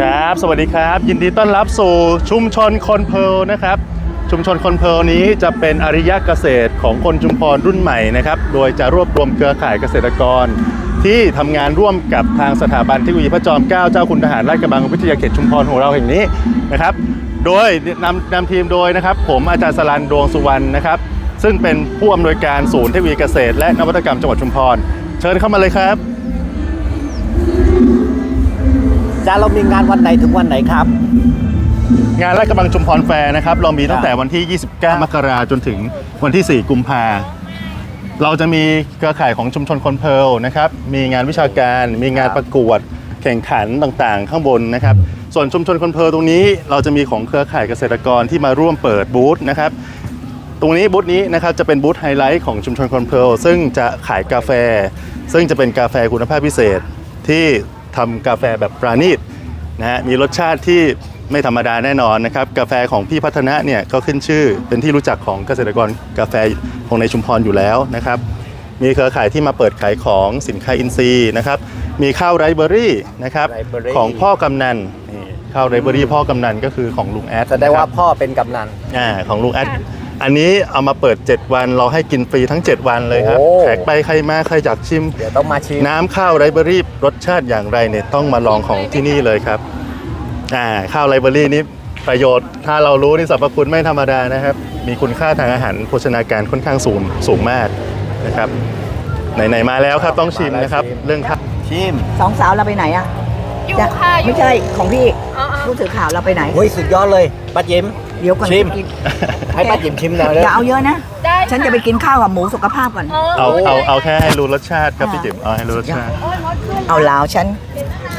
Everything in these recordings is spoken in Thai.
ครับ สวัสดีครับ ยินดีต้อนรับสู่ชุมชนคนเพลนะครับ ชุมชนคนเพลนี้จะเป็นอริยะเกษตรของคนชุมพรรุ่นใหม่นะครับ โดยจะรวบรวมเครือข่ายเกษตรกร ที่ทำงานร่วมกับทางสถาบันเทคโนโลยีพระจอมเกล้าเจ้าคุณทหารราชกระบังวิทยาเขตชุมพรของเราแห่งนี้นะครับ โดยนำนำทีมโดยนะครับ ผมอาจารย์สลันดวงสุวรรณนะครับ ซึ่งเป็นผู้อำนวยการศูนย์เทคโนโลยีเกษตร และนวัตกรรมจังหวัดชุมพร เชิญเข้ามาเลยครับ จะเรามีงานวันไหนถึงวันไหนครับ งานลาดกระบังชุมพรแฟร์นะครับ เรามีตั้งแต่วันที่ 29 มกราจนถึงวันที่ 4 กุมภาเราจะมีเครือข่ายของชุมชนคนเพร์ลนะครับ มีงานวิชาการ มีงานประกวด แข่งขันต่างๆ ข้างบนนะครับ ส่วนชุมชนคนเพร์ลตรงนี้ เราจะมีของเครือข่ายเกษตรกรที่มาร่วมเปิดบูธนะครับ ตรงนี้บูธนี้นะครับจะเป็นบูธไฮไลท์ของชุมชนคนเพร์ลซึ่งจะขายกาแฟ ซึ่งจะเป็นกาแฟคุณภาพพิเศษที่ ทำกาแฟแบบปราณีตนะฮะมีรสชาติที่ไม่ธรรมดาแน่นอนนะครับกาแฟของพี่พัฒนะเนี่ยก็ขึ้นชื่อเป็นที่รู้จักของเกษตรกรกาแฟของในชุมพรอยู่แล้วนะครับมีเครือข่ายที่มาเปิดขายของสินค้าอินทรีย์นะครับมีข้าวไรเบอรี่นะครับไรเบอรี่ ของพ่อกำนันนี่ข้าวไรเบอรี่พ่อกำนันก็คือของลุงแอดแสดงว่านะครับพ่อเป็นกำนัน อ่าของลุงแอด อันนี้เอามาเปิด 7 วัน เราให้กินฟรีทั้ง 7 วันเลยครับ โอ้ แขกไปใครมาใครอยากชิม เดี๋ยวต้องมาชิมน้ำข้าวไรเบอรี่รสชาติอย่างไรเนี่ยต้องมาลองของที่นี่เลยครับอ่าข้าวไรเบอรี่นี่ประโยชน์ ถ้าเรารู้นี่สรรพคุณไม่ธรรมดานะครับ มีคุณค่าทางอาหารโภชนาการค่อนข้างสูงสูงมากนะครับไหนๆมาแล้วครับต้องชิมนะครับ เรื่องข้าวชิมสองสาวเราไปไหนอะอยู่จะค่ะอยู่ไม่ใช่ของพี่อ๋ออ๋อผู้สื่อข่าวเราไปไหน เฮ้ยสุดยอดเลยป้าจิ๋มเดี๋ยวก่อนชิมกินให้ป้าจิ๋มชิมหน่อยเลยอย่าเอาเยอะนะ ได้ฉันจะไปกินข้าวกับหมูสุขภาพก่อน เอาเอาเอาแค่ให้รู้รสชาติครับพี่จิ๋มเอาให้รู้รสชาติโอ้ยมดขึ้นเอาลาวฉัน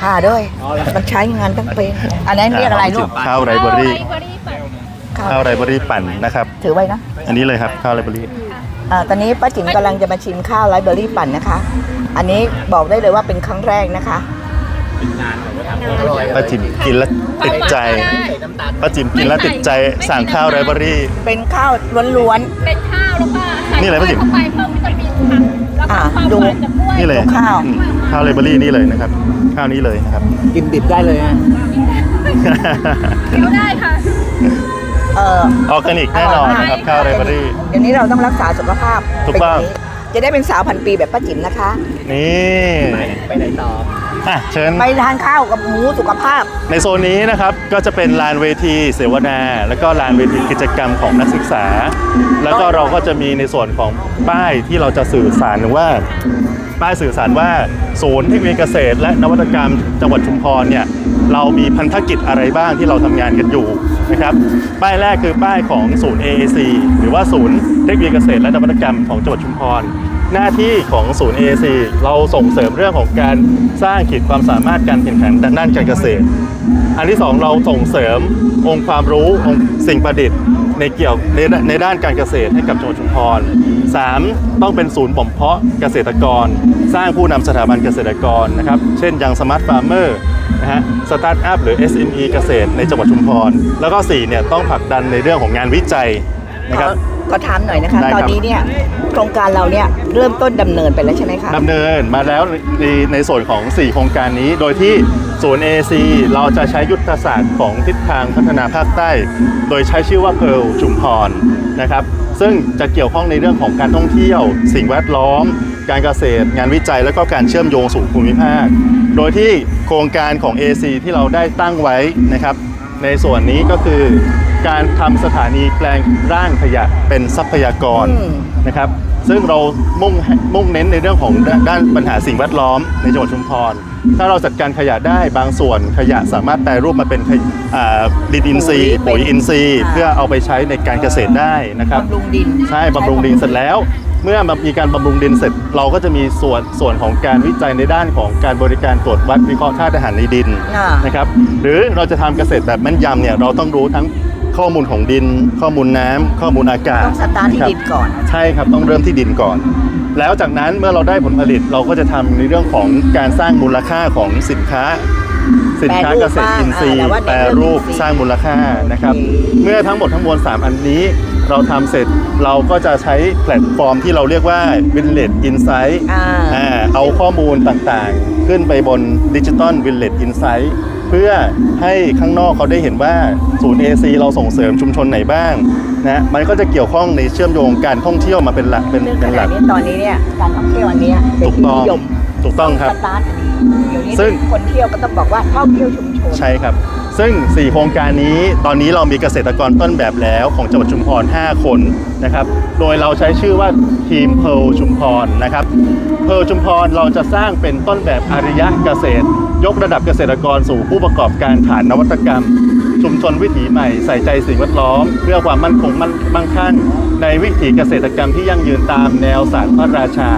ค่าด้วย มันใช้งานตั้งเป็นอันนั้นเรียกอะไรลูกข้าวไรเบอรี่ไลเบอรี่ปั่นข้าวไรเบอรี่ปั่นนะครับ ถือไว้นะอันนี้เลยครับข้าวไรเบอรี่อ่าตอนนี้ป้าจิ๋มกำลังจะมาชิมข้าวไรเบอรี่ปั่นนะคะ อันนี้บอกได้เลยว่าเป็นครั้งแรกนะคะ ป้าจิ๋มกินแล้วติดใจป้าจิ๋มกินแล้วติดใจสั่งข้าวไรเบอรี่ เป็นข้าวล้วนเป็นข้าวแล้วก็ใส่นี่อะไรป้าจิ๋ม เข้าไปเพิ่มวิตามินค่ะแล้วก็อ่าความดู หวานจากกล้วยนี่เลยข้าว อืมข้าวไรเบอรี่นี่เลยนะครับ ข้าวนี้เลยนะครับ กินดิบได้เลยนะเคี้ยวได้ค่ะๆเออออร์แกนิกแน่นอนนะครับ ข้าวไรเบอรี่ เดี๋ยวนี้เราต้องรักษาสุขภาพถูกต้อง เป็นย่านี้จะได้เป็นสาวพันปีแบบป้าจิ๋มนะคะ นี่ ไปไหนต่อ อะเชิญ ไปทานข้าวกับหมูสุขภาพ ในโซนนี้นะครับก็จะเป็นลานเวทีเสวนา แล้วก็ลานเวทีกิจกรรมของนักศึกษา แล้วก็เราก็จะมีในส่วนของป้ายที่เราจะสื่อสารว่า ป้ายสื่อสารว่าศูนย์เทคโนโลยีเกษตร และนวัตกรรมจังหวัดชุมพรเนี่ยเรามีพันธกิจอะไรบ้างที่เราทำงานกันอยู่นะครับป้ายแรกคือป้ายของศูนย์ AAC หรือว่าศูนย์เทคโนโลยีเกษตรและนวัตกรรมของจังหวัดชุมพร หน้าที่ของศูนย์ AAC เราส่งเสริมเรื่องของการสร้างขีดความสามารถการแข่งขันด้านการเกษตร อันที่สองเราส่งเสริมองค์ความรู้องค์สิ่งประดิษฐ์ในเกี่ยวในในด้านการเกษตรให้กับจังหวัดชุมพรสามต้องเป็นศูนย์บ่มเพาะเกษตรกร สร้างผู้นำสถาบันเกษตรกรนะครับเช่นยังสมาร์ทฟาร์มเมอร์นะฮะสตาร์ทอัพหรือ SME เกษตรในจังหวัดชุมพร แล้วก็สี่เนี่ยต้องผลักดันในเรื่องของงานวิจัย นะครับก็ถามหน่อยนะคะ ได้ครับ ตอนนี้เนี่ยโครงการเราเนี่ยเริ่มต้นดำเนินไปแล้วใช่ไหมคะดำเนินมาแล้วในในส่วนของ 4 โครงการนี้ โดยที่ศูนย์ AC เราจะใช้ยุทธศาสตร์ของทิศทางพัฒนาภาคใต้ โดยใช้ชื่อว่าเพ a ร์ลชุมพรนะครับ ซึ่งจะเกี่ยวข้องในเรื่องของการท่องเที่ยว สิ่งแวดล้อม การเกษตร งานวิจัย และก็การเชื่อมโยงสู่ภูมิภาค โดยที่โครงการของ AC ที่เราได้ตั้งไว้นะครับ ในส่วนนี้ก็คือ การทำสถานีแปลงร่างขยะเป็นทรัพยากรอืมนะครับ ซึ่งเรามุ่งมุ่งเน้นในเรื่องของด้านด้านปัญหาสิ่งแวดล้อมในจังหวัดชุมพร ถ้าเราจัดการขยะได้บางส่วนขยะสามารถแปรรูปมาเป็นขยอ่าดินอินทรีย์ปุ๋ปุ๋ยยอินทรีย์อ่าเพื่อเอาไปใช้ในการเกษตรได้นะครับบำรุงดินใช่บำรุงดินเสร็จแล้วเมื่อมีการบำรุงดินเสร็จเราก็จะมีส่วนส่วนของการวิจัยในด้านของการบริการตรวจวัดวิเคราะห์ธาตุอาหารในดินอ่านนะครับหรือเราจะทำเกษตรแบบแม่นยำเนี่ยเราต้องรู้ทั้ง ข้อมูลของดิน ข้อมูลน้ำข้อมูลอากาศต้องสตาร์ทที่นะครับดินก่อนใช่ครับต้องเริ่มที่ดินก่อน แล้วจากนั้นเมื่อเราได้ผลผลิตเราก็จะทำในเรื่องของการสร้างมูลค่าของสินค้า สินค้าเกษตรอินทรีย์แปรรูปบ้างแปรรูปสร้างมูลค่านะครับโอเคเมื่อทั้งหมดทั้งมวล3อันนี้ เราทำเสร็จเราก็จะใช้แพลตฟอร์มที่เราเรียกว่า Village Insight อ่าอ่าเอาข้อมูลต่างๆ ขึ้นไปบนดิจิตอล Village Insight เพื่อให้ข้างนอกเขาได้เห็นว่าศูนย์ AC เราส่งเสริมชุมชนไหนบ้างนะมันก็จะเกี่ยวข้องในเชื่อมโยงการท่องเที่ยวมาเป็นหลักเป็นซึ่งเป็ขนหณะลัก นี้ตอนนี้เนี่ยการท่องเที่ยวอันเนี้ยเป็นถูกที่ต้องนิยมถูกต้องครับสตาร์ทเดี๋ยวนี้ซึ่ง คนเที่ยวก็ต้องบอกว่าท่องเที่ยวชุมชนใช่ครับ ซึ่ง 4 โครงการนี้ตอนนี้เรามีเกษตรกรต้นแบบแล้วของจังหวัดชุมพร 5 คนนะครับ โดยเราใช้ชื่อว่าทีมเพลชุมพรนะครับ เพลชุมพรเราจะสร้างเป็นต้นแบบอารยะเกษตร ยกระดับเกษตรกรสู่ผู้ประกอบการฐานนวัตกรรม ชุมชนวิถีใหม่ใส่ใจสิ่งแวดล้อม เพื่อความมั่นคงมั่งคั่งในวิถีเกษตรกรรมที่ยั่งยืนตามแนวศารพระราชา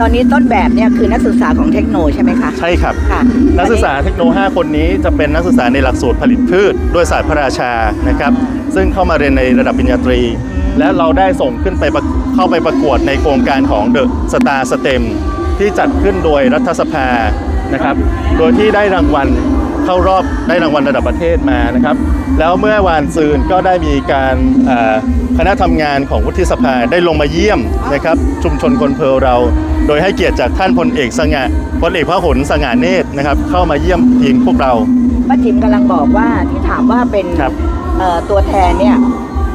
ตอนนี้ต้นแบบเนี่ยคือนักศึกษาของเทคโนใช่ไหมคะ ใช่ครับ ค่ะนักศึกษาเทคโน 5 คนนี้จะเป็นนักศึกษาในหลักสูตรผลิตพืชด้วยศาสตร์พระราชานะครับ ซึ่งเข้ามาเรียนในระดับปริญญาตรี และเราได้ส่งขึ้นไปประเข้าไปประกวดในโครงการของ The Star STEM ที่จัดขึ้นโดยรัฐสภานะครับ โดยที่ได้รางวัลเข้ารอบได้รางวัลระดับประเทศมานะครับ แล้วเมื่อวานซืนก็ได้มีการเอ่อคณะทำงานของวุฒิสภาได้ลงมาเยี่ยมนะครับชุมชนคนเพลเรา โดยให้เกียรติจากท่านพลเอกสง่าพลเอกพระหลสง่าเนตรนะครับ เข้ามาเยี่ยมทีมพวกเรา ป้าจิมกำลังบอกว่าที่ถามว่าเป็นครับเอ่อตัวแทนเนี่ย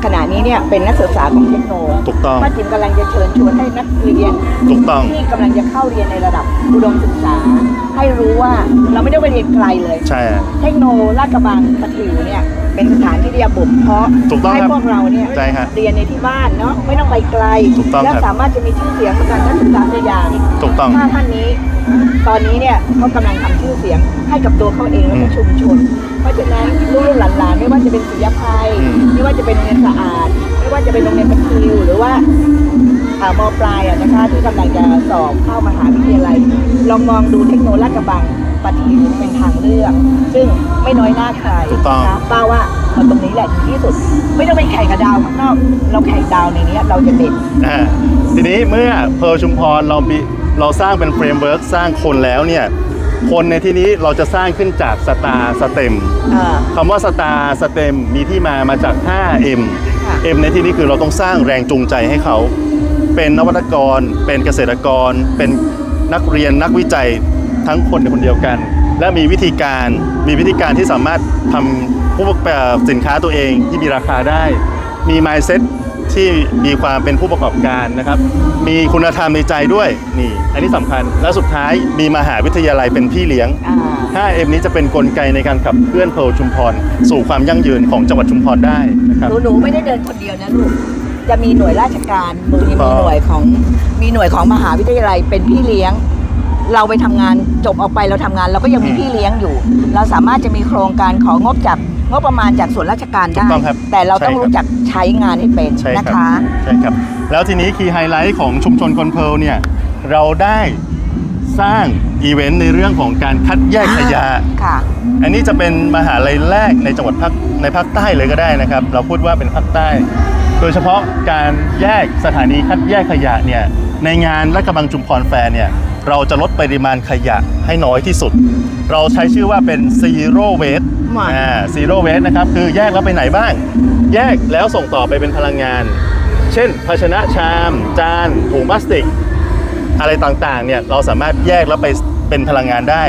ขณะนี้เนี่ยเป็นนักศึกษาของเทคโนถูกต้อง ป้าจิมกำลังจะเชิญชวนให้นักเรียน ถูกต้อง ที่กำลังจะเข้าเรียนในระดับอุดมศึกษา ให้รู้ว่าเราไม่ได้ไปเรียนไกลเลย ใช่ เทคโนลาดกระบังปะถิวเนี่ยเป็นสถานที่ที่จะบ่มเพาะถูกต้องให้ครับพวกเราเนี่ยใช่ครับเรียนในที่บ้านเนาะไม่ต้องไปไกลถูกต้องและครับ สามารถจะมีชื่อเสียงในการนักศึกษาตัวอย่างถูกต้อง ถ้าท่านนี้ ตอนนี้เนี่ยเขากำลังทำชื่อเสียงให้กับตัวเขาเองแล้วก็อืมชุมชน เพราะฉะนั้นลูกๆหลานๆไม่ว่าจะเป็นศิลภัยอืม ไม่ว่าจะเป็นโรงเรียนสะอาด ไม่ว่าจะเป็นโรงเรียนปะทิวหรือว่า อ่ามปลายอะนะคะที่กำลังจะสอบเข้ามหาวิทยาลัย ลองมองดูเทคโนโลยีลาดกระบัง ปะทิวเป็นทางเลือก ซึ่งไม่น้อยหน้าใครถูกต้อง นะป้าว่ามันตรงนี้แหละดีที่สุด ไม่ต้องไปแข่งกับดาวข้างนอกเราแข่งดาวในนี้เราจะเด่น อ่าทีนี้เมื่อเพลชุมพรเรามีเราสร้างเป็นเฟรมเวิร์กสร้างคนแล้วเนี่ยคนในที่นี้เราจะสร้างขึ้นจากสตาร์สเต็มอ่าคำว่าสตาร์สเต็มมีที่มามาจาก 5M ค่ะ M ในที่นี้คือเราต้องสร้างแรงจูงใจให้เขา เป็นนวัตกร เป็นเกษตรกร เป็นนักเรียนนักวิจัย ทั้งคนในคนเดียวกัน และมีวิธีการมีวิธีการที่สามารถทำผู้เอ่อสินค้าตัวเองที่มีราคาได้ มี mindset ที่มีความเป็นผู้ประกอบการนะครับ มีคุณธรรมในใจด้วยนี่ อันนี้สำคัญ และสุดท้ายมีมหาวิทยาลัยเป็นพี่เลี้ยงอ่า 5M นี้จะเป็นกลไกในการขับเคลื่อนเพลชุมพร สู่ความยั่งยืนของจังหวัดชุมพรได้นะครับหนูหนูไม่ได้เดินคนเดียวนะลูกจะมีหน่วยราชการมือมีถูกต้องหน่วยของมีหน่วยของมหาวิทยาลัยเป็นพี่เลี้ยง เราไปทำงานจบออกไปเราทำงาน เราก็ยังมีพี่เลี้ยงอยู่ เราสามารถจะมีโครงการของงบจากงบประมาณจากส่วนราชการถูได้กต้องครับแต่เราต้องใช่ครับรู้จักใช้งานให้เป็นใช่นะครัคะใช่ครับแล้วทีนี้คีย์ไฮไลท์ของชุมชนคนเพลเนี่ยเราได้สร้างอีเวนต์ในเรื่องของการคัดแยกขยะค่ะ อันนี้จะเป็นมหาลัยแรกในจังหวัดภาคในภาคใต้เลยก็ได้นะครับ เราพูดว่าเป็นภาคใต้ โดยเฉพาะการแยกสถานีคัดแยกขยะเนี่ยในงานและกระบังจุมพรแฟร์เนี่ย เราจะลดปริมาณขยะให้น้อยที่สุด เราใช้ชื่อว่าเป็น zero waste ว้าวอ่า zero waste นะครับ คือแยกแล้วไปไหนบ้าง แยกแล้วส่งต่อไปเป็นพลังงาน เช่น ภาชนะชาม จานถุงพลาสติก อะไรต่างๆเนี่ยเราสามารถแยกแล้วไปเป็นพลังงานได้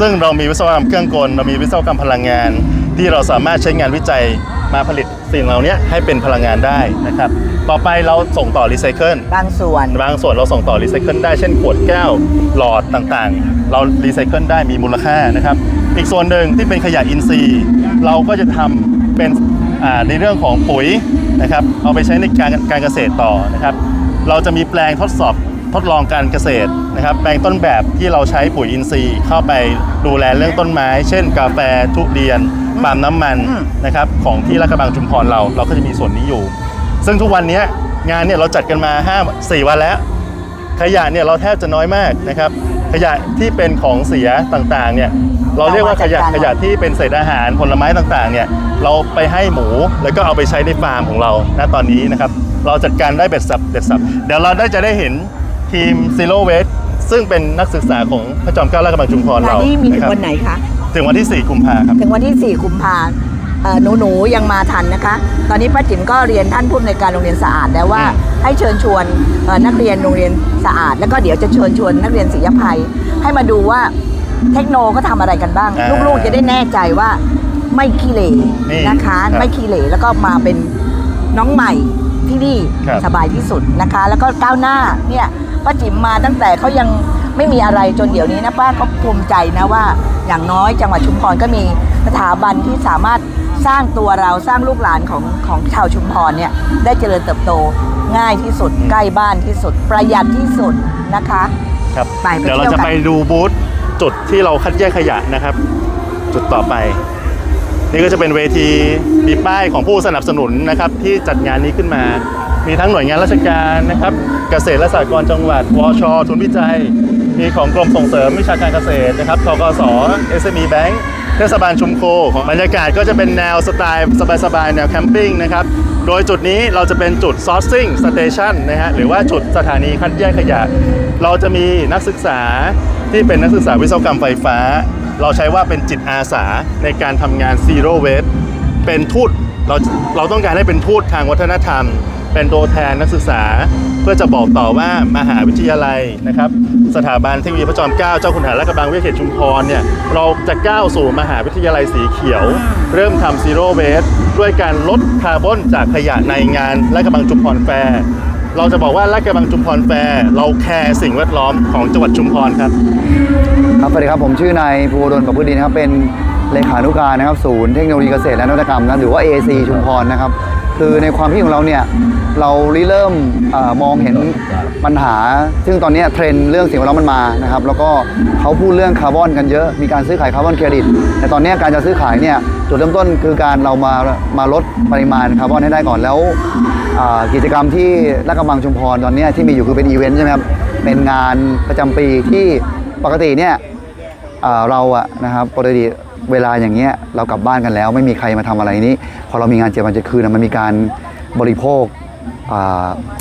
ซึ่งเรามีวิศวกรรมเครื่องกล เรามีวิศวกรรมพลังงาน ที่เราสามารถใช้งานวิจัย มาผลิตสิ่งเหล่านี้ให้เป็นพลังงานได้นะครับ ต่อไปเราส่งต่อรีไซเคิลบางส่วนบางส่วนเราส่งต่อรีไซเคิลได้เช่นขวดแก้วหลอดต่างๆ เรารีไซเคิลได้มีมูลค่านะครับ อีกส่วนหนึ่งที่เป็นขยะอินทรีย์ เราก็จะทำเป็นอ่าในเรื่องของปุ๋ยนะครับเอาไปใช้ในการการเกษตรต่อนะครับ เราจะมีแปลงทดสอบทดลองการเกษตรนะครับแปลงต้นแบบที่เราใช้ปุ๋ยอินทรีย์เข้าไปดูแลเรื่องต้นไม้ เช่น กาแฟทุเรียน ปาล์มน้ำมันอืมนะครับของที่ลาดกระบังชุมพรเราเราก็จะมีส่วนนี้อยู่ ซึ่งทุกวันนี้งานเนี่ยเราจัดกันมา5 4วันแล้ว ขยะเนี่ยเราแทบจะน้อยมากนะครับขยะที่เป็นของเสียต่างๆเนี่ยเราเรียกว่าขยะเรามาจัดการขยะที่เป็นเศษอาหารผลไม้ต่างๆเนี่ยเราไปให้หมูแล้วก็เอาไปใช้ในฟาร์มของเราณตอนนี้นะครับเราจัดการได้เบ็ดสับเบ็ดสับเดี๋ยวเราได้จะได้เห็นทีม Zero Waste ซึ่งเป็นนักศึกษาของพระจอมเกล้าและกระบังชุมพรงานเรานี้มีถึนะงครับ วันไหนคะ ถึงวันที่ 4 กุมภาครับ ถึงวันที่ 4 กุมภาหนูหนูๆยังมาทันนะคะ ตอนนี้ป้าจิ๋มก็เรียนท่านผู้อำนวยการโรงเรียนสะอาดแล้วว่าอืมให้เชิญชวนเอ่อนักเรียนโรงเรียนสะอาด แล้วก็เดี๋ยวจะเชิญชวนนักเรียนศิลปภัย ให้มาดูว่าเทคโนก็ทำอะไรกันบ้างอ่าลูกๆจะได้แน่ใจว่าไม่ขี้เหร่นี่นะคะครับไม่ขี้เหร่แล้วก็มาเป็นน้องใหม่ที่นี่ครับสบายที่สุดนะคะ แล้วก็ก้าวหน้าเนี่ยป้าจิ๋มมาตั้งแต่เขายัง ไม่มีอะไรจนเดี๋ยวนี้นะป้าก็ภูมิใจนะว่า อย่างน้อยจังหวัดชุมพรก็มีสถาบันที่สามารถสร้างตัวเราสร้างลูกหลานของของชาวชุมพรเนี่ยได้เจริญเติบโตง่ายที่สุดใกล้บ้านที่สุดประหยัดที่สุดนะคะครับไปไปเดี๋ยวเราเที่ยวจะกันไปดูบูธจุดที่เราคัดแยกขยะนะครับ จุดต่อไป นี่ก็จะเป็นเวทีมีป้ายของผู้สนับสนุนนะครับ ที่จัดงานนี้ขึ้นมา มีทั้งหน่วยงานราชการนะครับ เกษตรและสหกรณ์จังหวัดวชทุนวิจัย มีของกรมส่งเสริมวิชาการเกษตรนะครับทกส SME Bank เทศบาลชุมโคบรรยากาศก็จะเป็นแนวสไตล์สบายๆ แนวแคมปิ้งนะครับ โดยจุดนี้เราจะเป็นจุด sourcing station นะฮะหรือว่าจุดสถานีคัดแยกขยะ เราจะมีนักศึกษาที่เป็นนักศึกษาวิศวกรรมไฟฟ้า เราใช้ว่าเป็นจิตอาสาในการทำงาน zero waste เป็นทูตเราเราต้องการให้เป็นทูตทางวัฒนธรรม เป็นตัวแทนนักศึกษา เพื่อจะบอกต่อว่ามหาวิทยาลัยนะครับ สถาบันเทคโนโลยีพระจอมเกล้าเจ้าคุณหารและกระบังวิทยาเขตชุมพรเนี่ยเราจะก้าวสู่มหาวิทยาลัยสีเขียว เริ่มทำซีโร่เวสด้วยการลดคาร์บอนจากขยะในงานและกระบังชุมพรแฟร์เราจะบอกว่าและกระบังชุมพรแฟร์เราแคร์สิ่งแวดล้อมของจังหวัดชุมพรครับ ครับสวัสดีครับผมชื่อนายภูวดลกับพืชดีนะครับเป็นเลขานุการนะครับศูนย์เทคโนโลยีเกษตรและนวัตกรรมนะหรือว่า AAC ชุมพรนะครับคือในความคิดของเราเนี่ย เราริเริ่มอมองเห็นปัญหา ซึ่งตอนนี้เทรนเรื่องสิ่งแวดล้อมมันมานะครับแล้วก็เขาพูดเรื่องคาร์บอนกันเยอะ มีการซื้อขายคาร์บอนเครดิต แต่ตอนนี้การจะซื้อขายเนี่ยจุดเริ่มต้นคือการเรามามาลดปริมาณคาร์บอนให้ได้ก่อนแล้วกิจกรรมที่ลาดกระบังชุมพรตอนนี้ที่มีอยู่คือเป็นอีเวนต์ใช่ไหมครับเป็นงานประจำปีที่ปกติเนี่ยเราอะนะครับปกติเวลาอย่างเงี้ยเรากลับบ้านกันแล้ว ไม่มีใครมาทำอะไรนี้ พอเรามีงานเจ็ดวันเจ็ดคืนมันมีการบริโภค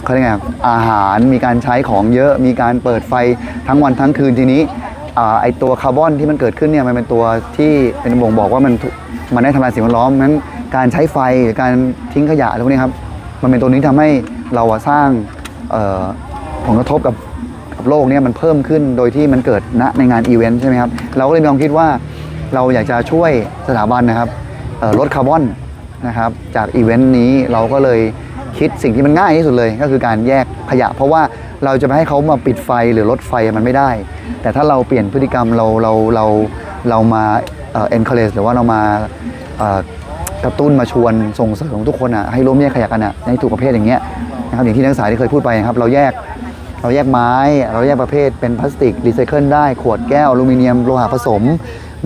เขาเรียกไงอาหารมีการใช้ของเยอะมีการเปิดไฟทั้งวันทั้งคืนทีนี้ไอตัวคาร์บอนที่มันเกิดขึ้นเนี่ยมันเป็นตัวที่เป็นบ่งบอกว่ามันมันได้ทำลายสิ่งแวดล้อมงั้นการใช้ไฟหรือการทิ้งขยะอะไรพวกนี้ครับมันเป็นตัวนี้ทำให้เราสร้างผลกระทบกับกับโลกเนี่ยมันเพิ่มขึ้นโดยที่มันเกิดณในงานอีเวนต์ใช่ไหมครับเราก็เลยมีความคิดว่าเราอยากจะช่วยสถาบันนะครับลดคาร์บอนนะครับจากอีเวนต์นี้เราก็เลย คิดสิ่งที่มันง่ายที่สุดเลยก็คือการแยกขยะ เพราะว่าเราจะไปให้เขามาปิดไฟหรือลดไฟมันไม่ได้ แต่ถ้าเราเปลี่ยนพฤติกรรมเราเราเราเรามาเอ่อ encourage หรือว่าเรามากระตุ้นมาชวนส่งเสริมทุกคนอะให้ร่วมแยกขยะกันอะในถูกประเภทอย่างเงี้ยนะครับอย่างที่นักศึกษาที่เคยพูดไปครับเราแยกเราแยกไม้ เราแยกประเภทเป็นพลาสติกรีไซเคิลได้ ขวดแก้วอลูมิเนียมโลหะผสม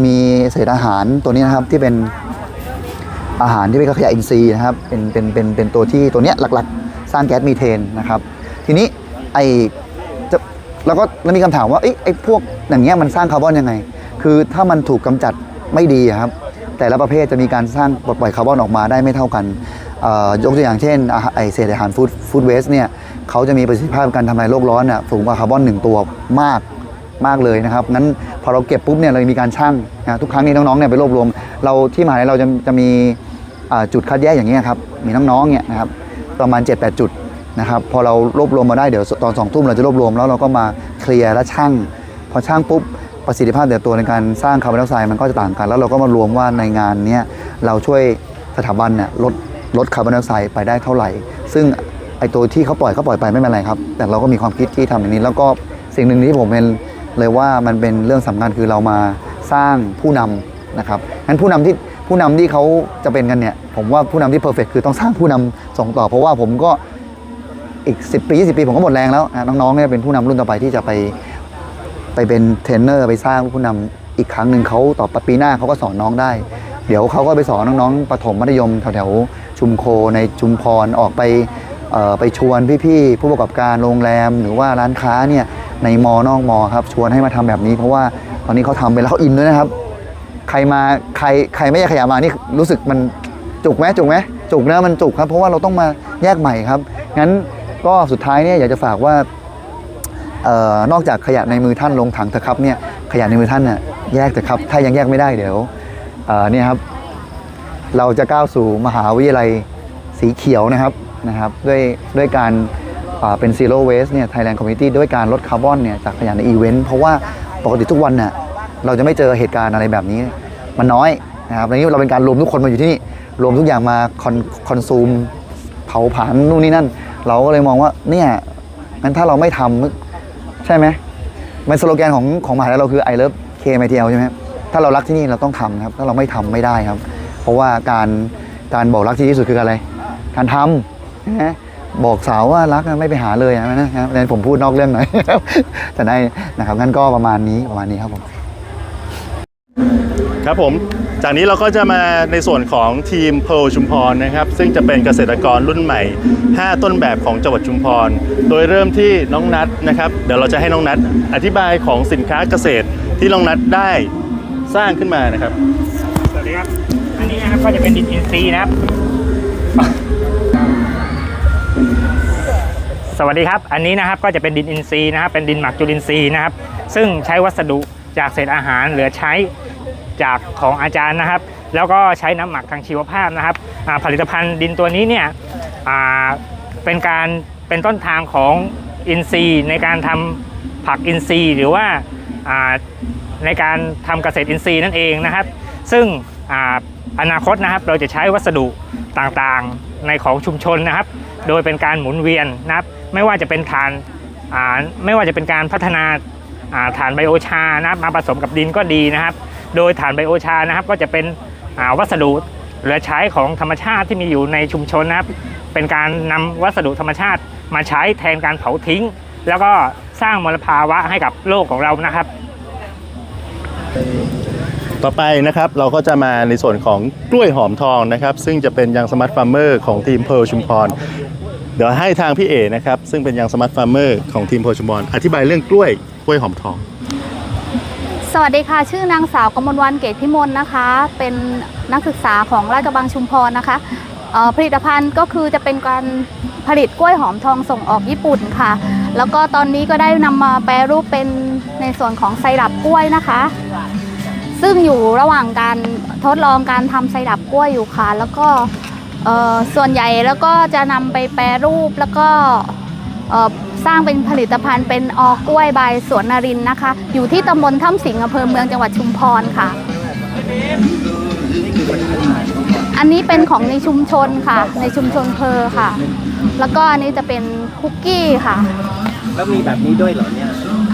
มีเศษอาหารตัวนี้นะครับที่เป็น อาหารที่เป็นขยะอินทรีย์นะครับเป็นเป็นเป็นเป็นตัวที่ตัวเนี้ยหลักๆ สร้างแก๊สมีเทนนะครับ ทีนี้ไอจะแล้วก็แล้วมีคำถามว่าเอ้ยไอ้พวกอย่างเงี้ยมันสร้างคาร์บอนยังไง คือถ้ามันถูกกำจัดไม่ดีครับ แต่ละประเภทจะมีการสร้างปลดปล่อยคาร์บอนออกมาได้ไม่เท่ากันอ่อยกตัวอย่างเช่นอาหารไอเศษอาหารฟู้ดฟู้ดเวสเนี่ยเขาจะมีประสิทธิภาพการทำลายโลกร้อนน่ะสูงกว่าคาร์บอนหนึ่งตัวมากมากเลยนะครับงั้นพอเราเก็บปุ๊บเนี่ยเรามีการชั่งนะทุกครั้งนี้น้องๆเนี่ยไปรวบรวม เราที่มหาลัยเราจะจะมี จุดคัดแยกอย่างนี้ครับมีน้องๆเนี่ยนะครับประมาณ 7-8 จุดนะครับพอเรารวบรวมมาได้เดี๋ยวตอนสองทุ่มเราจะรวบรวมแล้วเราก็มาเคลียร์และชั่งพอช่างปุ๊บประสิทธิภาพแต่ตัวในการสร้างคาร์บอนไดออกไซด์มันก็จะต่างกัน แล้วเราก็มารวมว่าในงานนี้เราช่วยสถาบันเนี่ยลดลดคาร์บอนไดออกไซด์ไปได้เท่าไหร่ ซึ่งไอตัวที่เขาปล่อยเขาปล่อยไปไม่เป็นไรครับ แต่เราก็มีความคิดที่ทำอย่างนี้ แล้วก็สิ่งหนึ่งที่ผมเป็นเลยว่ามันเป็นเรื่องสำคัญคือเรามาสร้างผู้นำนะครับงั้นผู้นำที่ ผู้นำที่เขาจะเป็นกันเนี่ย ผมว่าผู้นำที่เพอร์เฟกคือต้องสร้างผู้นำส่งต่อ เพราะว่าผมก็อีก 10 ปี 20 ปี ผมก็หมดแรงแล้วนะน้องๆเนี่ยเป็นผู้นำรุ่นต่อไปที่จะไปไปเป็นเทรนเนอร์ไปสร้างผู้นำอีกครั้งหนึ่งเขาต่อปปีหน้าเขาก็สอนน้องได้ เดี๋ยวเขาก็ไปสอนน้องๆประถมมัธยมแถวๆชุมโคในชุมพรออกไปไปชวนพี่ๆผู้ประกอบการโรงแรมหรือว่าร้านค้าเนี่ยในมอนอกมอครับชวนให้มาทำแบบนี้ เพราะว่าตอนนี้เขาทำไปแล้วอินด้วยนะครับ ใครมาใครใครไม่แยกขยะมานี่รู้สึกมันจุกไหมจุกไหมจุกนะมันจุกครับ เพราะว่าเราต้องมาแยกใหม่ครับงั้นก็สุดท้ายเนี่ยอยากจะฝากว่าออนอกจากขยะในมือท่านลงถังเถอะครับเนี่ยขยะในมือท่านน่ะแยกเถอะครับ ถ้ายังแยกไม่ได้เดี๋ยวเนี่ยครับเราจะก้าวสู่มหาวิทยาลัยสีเขียวนะครับนะครับด้วยด้วยการเป็น zero waste เนี่ย Thailand Community ด้วยการลดคาร์บอนเนี่ยจากขยะในอีเวนต์เพราะว่าปกติทุกวันน่ะ เราจะไม่เจอเหตุการณ์อะไรแบบนี้ มันน้อยนะครับในนี้เราเป็นการรวมทุกคนมาอยู่ที่นี่รวมทุกอย่างมาคอนคอนซูมเผาผลาญนู่นนี่นั่น เราก็เลยมองว่าเนี่ยงั้นถ้าเราไม่ทำใช่ไหมมันสโลแกนของของมหาลัยเราคือ I love KMITL ใช่ไหมถ้าเรารักที่นี่เราต้องทำครับ ถ้าเราไม่ทำไม่ได้ครับ เพราะว่าการการบอกรักที่ที่สุดคืออะไร การทำนะบอกสาวว่ารักไม่ไปหาเลยนะนะครับในผมพูดนอกเรื่องหน่อยแต่ได้นะครับงั้นก็ประมาณนี้ประมาณนี้ครับผม ครับผม จากนี้เราก็จะมาในส่วนของทีมเพลชุมพรนะครับ ซึ่งจะเป็นเกษตรกรรุ่นใหม่ 5 ต้นแบบของจังหวัดชุมพร โดยเริ่มที่น้องนัทนะครับ เดี๋ยวเราจะให้น้องนัทอธิบายของสินค้าเกษตรที่น้องนัทได้สร้างขึ้นมานะครับ สวัสดีครับ อันนี้นะครับก็จะเป็นดินอินทรีนะครับ สวัสดีครับ อันนี้นะครับก็จะเป็นดินอินทรีนะครับ เป็นดินหมักจุลินทรีย์นะครับ ซึ่งใช้วัสดุจากเศษอาหารเหลือใช้ จากของอาจารย์นะครับ แล้วก็ใช้น้ำหมักทางชีวภาพนะครับผลิตภัณฑ์ดินตัวนี้เนี่ยเป็นการเป็นต้นทางของอินทรีย์ในการทำผักอินทรีย์ หรือว่าในการทำเกษตรอินทรีย์นั่นเองนะครับ ซึ่งออนาคตนะครับเราจะใช้วัสดุต่างๆในของชุมชนนะครับ โดยเป็นการหมุนเวียนนะครับ ไม่ว่าจะเป็นฐานไม่ว่าจะเป็นการพัฒนาฐานไบโอชานะครับมาผสมกับดินก็ดีนะครับ โดยฐานไบโอชานะครับ ก็จะเป็นวัสดุเหลือใช้ของธรรมชาติที่มีอยู่ในชุมชนนะครับ เป็นการนำวัสดุธรรมชาติมาใช้แทนการเผาทิ้ง แล้วก็สร้างมลภาวะให้กับโลกของเรานะครับ ต่อไปนะครับเราก็จะมาในส่วนของกล้วยหอมทองนะครับ ซึ่งจะเป็นยังสมาร์ทฟาร์มเมอร์ของทีมเพลชุมพรเดี๋ยวให้ทางพี่เอนะครับซึ่งเป็นยังสมาร์ทฟาร์มเมอร์ของทีมเพลชุมพรอธิบายเรื่องกล้วยกล้วยหอมทอง สวัสดีค่ะ ชื่อนางสาวกมลวันเกตพิมลนะคะ เป็นนักศึกษาของราชบังชุมพรนะคะผลิตภัณฑ์ก็คือจะเป็นการผลิตกล้วยหอมทองส่งออกญี่ปุ่นค่ะ แล้วก็ตอนนี้ก็ได้นำมาแปรรูปเป็นในส่วนของไซรัปกล้วยนะคะ ซึ่งอยู่ระหว่างการทดลองการทำไซรัปกล้วยอยู่ค่ะ แล้วก็ส่วนใหญ่แล้วก็จะนำไปแปรรูปแล้วก็ สร้างเป็นผลิตภัณฑ์เป็นออกล้วยบายสวนนรินทร์นะคะ อยู่ที่ตำบลถ้ำสิงห์อำเภอเมืองจังหวัดชุมพรค่ะ อันนี้เป็นของในชุมชนค่ะ ในชุมชนเพอค่ะ แล้วก็อันนี้จะเป็นคุกกี้ค่ะ แล้วมีแบบนี้ด้วยเหรอเนี่ย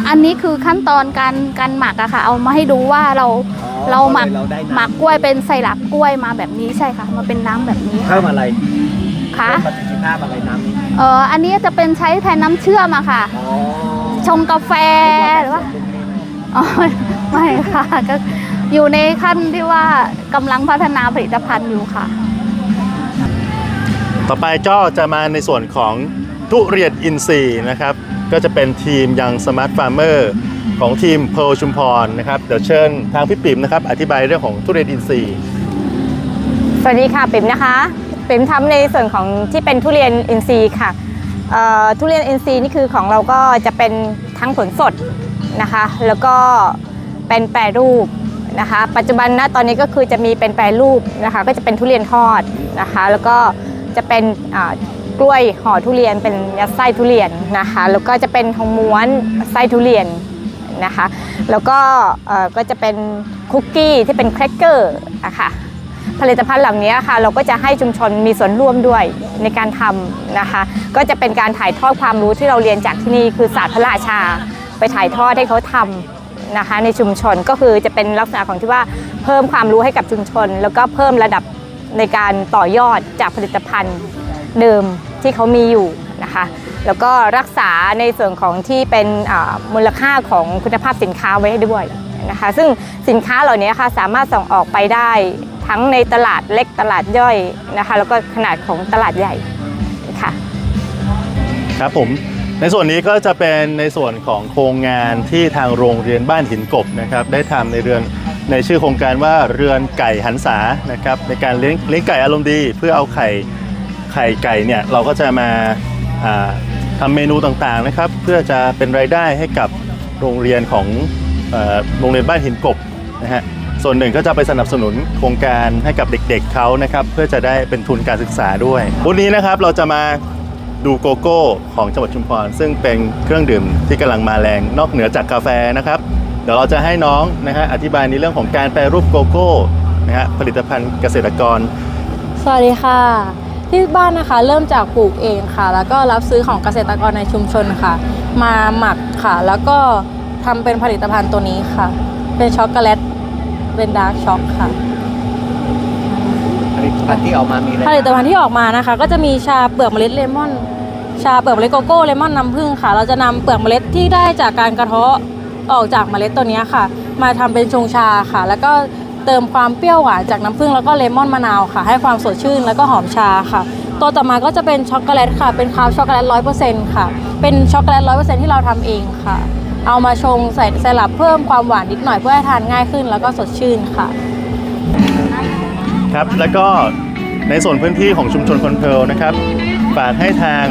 อันนี้คือขั้นตอนการการหมักอะค่ะ เอามาให้ดูว่าเราอ๋อเราหมักเราได้น้ำหมักกล้วยเป็นไซรัปกล้วยมาแบบนี้ใช่ค่ะมาเป็นน้ำแบบนี้เพิ่มอะไร ค่ะเพิ่มประสิทธิภาพอะไรน้ำนี้เอออันนี้จะเป็นใช้แทนน้ำเชื่อมอะค่ะ อ๋อชงกาแฟหรือว่าอ๋อไม่ค่ะก็อยู่ในขั้นที่ว่ากำลังพัฒนาผลิตภัณฑ์อยู่ค่ะ ต่อไปก็จะมาในส่วนของทุเรียนอินทรีย์นะครับ ก็จะเป็นทีมยังสมาร์ทฟาร์มเมอร์ของทีมเพลชุมพรนะครับ เดี๋ยวเชิญทางพี่ปิ่มนะครับ อธิบายเรื่องของทุเรียนอินทรีย์ สวัสดีค่ะ ปิ๋มนะคะ เปิ๋มทำในส่วนของที่เป็นทุเรียนอินทรีย์ค่ะทุเรียนอินทรีย์นี่คือของเราก็จะเป็นทั้งผลสดนะคะ แล้วก็เป็นแปรรูปนะคะ ปัจจุบันณตอนนี้ก็คือจะมีเป็นแปรรูปนะคะ ก็จะเป็นทุเรียนทอดนะคะ แล้วก็จะเป็นกล้วยห่อทุเรียนเป็นยัดไส้ทุเรียนนะคะ แล้วก็จะเป็นทองม้วนไส้ทุเรียนนะคะ แล้วก็ก็จะเป็นคุกกี้ที่เป็นแครกเกอร์นะคะ ผลิตภัณฑ์เหล่านี้ค่ะ เราก็จะให้ชุมชนมีส่วนร่วมด้วยในการทำนะคะ ก็จะเป็นการถ่ายทอดความรู้ที่เราเรียนจากที่นี่คือศาสตร์พระราชา ไปถ่ายทอดให้เขาทำนะคะ ในชุมชนก็คือจะเป็นลักษณะของที่ว่าเพิ่มความรู้ให้กับชุมชน แล้วก็เพิ่มระดับในการต่อยอดจากผลิตภัณฑ์เดิมที่เขามีอยู่นะคะแล้วก็รักษาในส่วนของที่เป็นมูลค่าของคุณภาพสินค้าไว้ให้ด้วยนะคะ ซึ่งสินค้าเหล่านี้ค่ะสามารถส่งออกไปได้ ทั้งในตลาดเล็กตลาดย่อยนะคะ แล้วก็ขนาดของตลาดใหญ่ค่ะครับผมในส่วนนี้ก็จะเป็นในส่วนของโครงงานที่ทางโรงเรียนบ้านหินกบนะครับ ได้ทำในเรือนในชื่อโครงการว่าเรือนไก่หันษานะครับในการเลี้ยงเลี้ยงไก่อารมณ์ดี เพื่อเอาไข่ไข่ไก่เนี่ยเราก็จะมาอ่าทำเมนูต่างๆนะครับ เพื่อจะเป็นรายได้ให้กับโรงเรียนของอโรงเรียนบ้านหินกบนะฮะ ส่วนหนึ่งก็จะไปสนับสนุนโครงการให้กับเด็กๆเขานะครับเพื่อจะได้เป็นทุนการศึกษาด้วยวันนี้นะครับเราจะมาดูโกโก้ของจังหวัดชุมพรซึ่งเป็นเครื่องดื่มที่กำลังมาแรงนอกเหนือจากกาแฟนะครับเดี๋ยวเราจะให้น้องนะฮะอธิบายในเรื่องของการแปรรูปโกโก้นะฮะผลิตภัณฑ์เกษตรกร สวัสดีค่ะ ที่บ้านนะคะเริ่มจากปลูกเองค่ะ แล้วก็รับซื้อของเกษตรกรในชุมชนค่ะ มาหมักค่ะ แล้วก็ทำเป็นผลิตภัณฑ์ตัวนี้ค่ะ เป็นช็อกโกแลต เป็นดาร์กช็อกค่ะ ผลิตภัณฑ์ที่ออกมามีอะไรผลิตภัณฑ์ที่ออกมานะคะ ก็จะมีชาเปลือกเมล็ดเลมอน ชาเปลือกเมล็ดโกโก้เลมอนน้ำผึ้งค่ะ เราจะนำเปลือกเมล็ดที่ได้จากการกระเทาะออกจากเมล็ดตัวเนี้ยค่ะ มาทำเป็นชงชาค่ะ แล้วก็เติมความเปรี้ยวหวานจากน้ำผึ้งแล้วก็เลมอนมะนาวค่ะ ให้ความสดชื่นแล้วก็หอมชาค่ะ ตัวต่อมาก็จะเป็นช็อกโกแลตค่ะ เป็นคาวช็อกโกแลตร้อยเปอร์เซ็นต์ค่ะ เป็นช็อกโกแลตร้อยเปอร์เซ็นต์ที่เราทำเองค่ะ เอามาชงใส่ไซรัปเพิ่มความหวานนิดหน่อยเพื่อให้ทานง่ายขึ้น แล้วก็สดชื่นค่ะ ครับแล้วก็ในส่วนพื้นที่ของชุมชนคนเพลนะครับฝากให้ทาง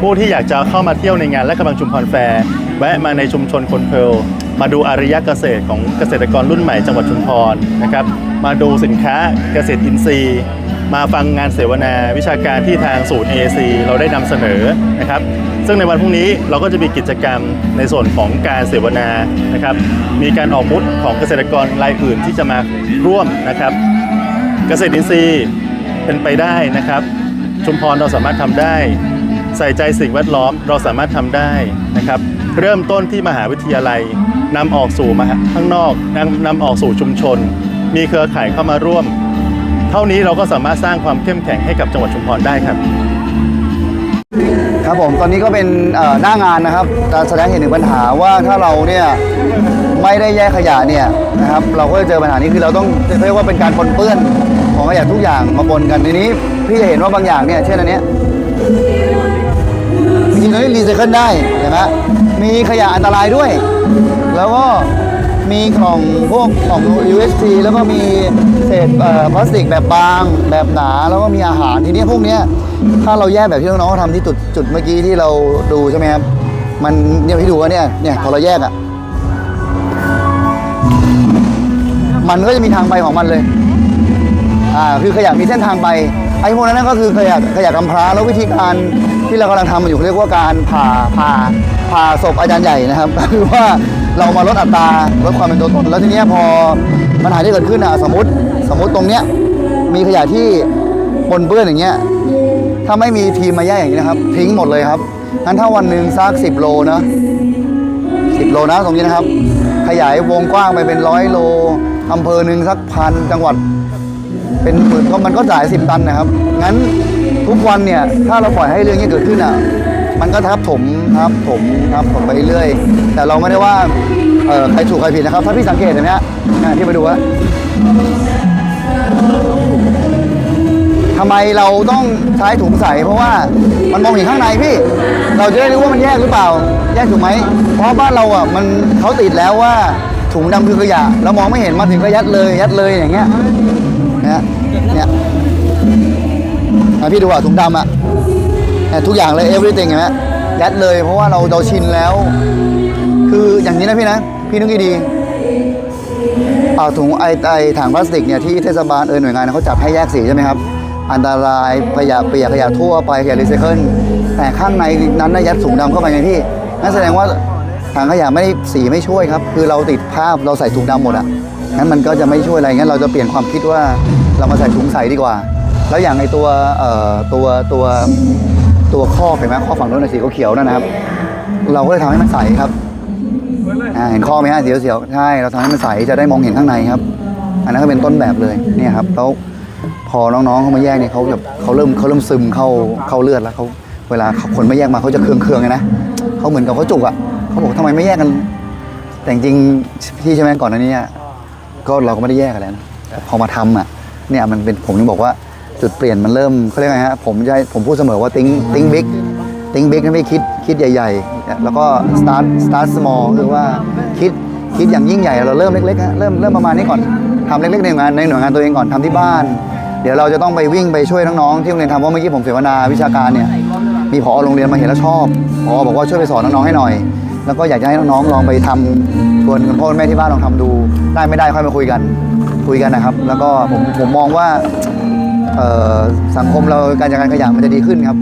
ผู้ที่อยากจะเข้ามาเที่ยวในงานและกำลังชุมพรแฟร์แวะมาในชุมชนคนเพลมาดูอารยะเกษตรของเกษตรกรรุ่นใหม่จังหวัดชุมพรนะครับ มาดูสินค้าเกษตรอินทรีย์ มาฟังงานเสวนาวิชาการที่ทางศูนย์ AC เราได้นำเสนอนะครับ ซึ่งในวันพรุ่งนี้เราก็จะมีกิจกรรมในส่วนของการเสวนานะครับ มีการออกมุดของเกษตรกรรายอื่นที่จะมาร่วมนะครับ เกษตรอินทรีย์เป็นไปได้นะครับ ชุมพรเราสามารถทำได้ ใส่ใจสิ่งแวดล้อมเราสามารถทำได้นะครับเริ่มต้นที่มหาวิทยาลัยนำออกสู่มาข้างนอกนำนำออกสู่ชุมชน มีเครือข่ายเข้ามาร่วม เท่านี้เราก็สามารถสร้างความเข้มแข็งให้กับจังหวัดชุมพรได้ครับ ครับผมตอนนี้ก็เป็นเอ่อหน้างานนะครับแสดงเห็นถึงปัญหาว่าถ้าเราเนี่ยไม่ได้แยกขยะเนี่ยนะครับเราก็จะเจอปัญหานี้คือเราต้องเรียกว่าเป็นการปนเปื้อนของขยะทุกอย่างมาปนกันในนี้พี่จะเห็นว่าบางอย่างเนี่ยเช่นอันเนี้ยจริงๆแล้วนี่รีไซเคิลได้เห็นไหมมีขยะอันตรายด้วย แล้วก็มีกล่องพวกกล่อง UST แล้วก็มี เศษพลาสติกแบบบางแบบหนาแล้วก็มีอาหารทีนี้พวกเนี้ยถ้าเราแยกแบบที่น้องๆเขาทำที่จุดจุดเมื่อกี้ที่เราดูใช่ไหมครับมันเนี่ยพี่ดูว่าเนี่ยเนี่ยพอเราแยกอะมันก็จะมีทางไปของมันเลยอ่าคือขยะมีเส้นทางไปไอ้พวกนั้นก็คือขยะขยะกำพร้าแล้ววิธีการที่เรากำลังทำมันอยู่เรียกว่าการผ่าผ่าผ่าศพอาจารย์ใหญ่นะครับคือว่าเรามาลดอัตราลดความเป็นตัวตนแล้วทีนี้พอปัญหาที่เกิดขึ้นอะสมมติ มมติตรงเนี้ยมีขยะที่ปนเปื้อนอย่างเงี้ยถ้าไม่มีทีมมาแยกอย่างนี้นะครับทิ้งหมดเลยครับงั้นถ้าวันหนึ่งซักสิบโลนะสิบโลนะตรงนี้นะครับ ขยายวงกว้างไปเป็นร้อยโลอำเภอหนึ่งสักพันจังหวัด เป็นหมื่นก็มันก็จ่ายสิบตันนะครับงั้นทุกวันเนี่ยถ้าเราปล่อยให้เรื่องนี้เกิดขึ้นอะมันก็ทับถมทับถมทับถมไปเรื่อย แต่เราไม่ได้ว่าเออใครถูกใครผิดนะครับ ถ้าพี่สังเกตเห็นไหมฮะเนี่ยที่มาดูว่า ทำไมเราต้องใช้ถุงใส เพราะว่ามันมองเห็นข้างในพี่ เราจะได้รู้ว่ามันแยกหรือเปล่า แยกถูกไหม เพราะบ้านเราอะมันเขาติดแล้วว่าถุงดำคือขยะเรามองไม่เห็นมาถึงก็ยัดเลยยัดเลยอย่างเงี้ยนะเนี่ยอะพี่ดูอะถุงดำอะเนี่ยทุกอย่างเลย everything เห็นไหมยัดเลย เพราะว่าเราเราชินแล้ว คืออย่างนี้นะพี่นะ พี่นึกดีเอาถุงไอไอถังพลาสติกเนี่ยที่เทศบาลเออหน่วยงานเขาจัดให้แยกสีใช่ไหมครับ อันตรายขยะเปียกขยะทั่วไปขยะรีไซเคิลแต่ข้างในนั้นนะยัดถุงดำเข้าไปไงพี่นั่นแสดงว่าถังขยะไม่ได้สีไม่ช่วยครับ คือเราติดภาพเราใส่ถุงดำหมดอะงั้นมันก็จะไม่ช่วยอะไรงั้นเราจะเปลี่ยนความคิดว่าเรามาใส่ถุงใสดีกว่า แล้วอย่างไอตัวเอ่อตัวตัวตัวข้อเห็นไหมข้อฝั่งโน้นสีเขียวๆนั่นนะครับ เราก็เลยทำให้มันใสครับเห็นข้อไหมฮะสีเขียวๆใช่เราทำให้มันใสจะได้มองเห็นข้างในครับ อันนั้นก็เป็นต้นแบบเลยเนี่ยครับแล้ว พอน้องๆเขามาแยกเนี่ยเขาแบบเขาเริ่มเขาเริ่มซึมเข้าเข้าเลือดแล้วเขาเวลาคนไม่แยกมาเขาจะเคืองเคืองๆไงนะเขาเหมือนกับเขาจุกอะเขาบอกทำไมไม่แยกกัน แต่จริงพี่ใช่ไหมก่อนหน้านี้ก็เราก็ไม่ได้แยกกันแล้วพอมาทำอะเนี่ยมันเป็นผมถึงบอกว่าจุดเปลี่ยนมันเริ่มเขาเรียกไงฮะผมจะผมพูดเสมอว่าติ้งติ้งบิ๊กติ้งบิ๊กไม่คิดคิดใหญ่ ๆ แล้วก็ start start small คือว่าคิดคิดอย่างยิ่งใหญ่เราเริ่มเล็กๆฮะเริ่มเริ่มประมาณนี้ก่อนทำเล็กๆในหน่วยงานในหน่วยงานตัวเองก่อนทำที่บ้าน เดี๋ยวเราจะต้องไปวิ่งไปช่วยน้องๆที่โรงเรียนทำเพราะเมื่อกี้ผมเสวนาวิชาการเนี่ยมีผอโรงเรียนมาเห็นแล้วชอบผอบอกว่าช่วยไปสอนน้องๆให้หน่อย แล้วก็อยากจะให้น้องๆลองไปทำชวนคุณพ่อแม่ที่บ้านลองทำดู ได้ไม่ได้ค่อยมาคุยกันคุยกันนะครับ แล้วก็ผมผมมองว่าสังคมเราการจัดการขยะมันจะดีขึ้นครับ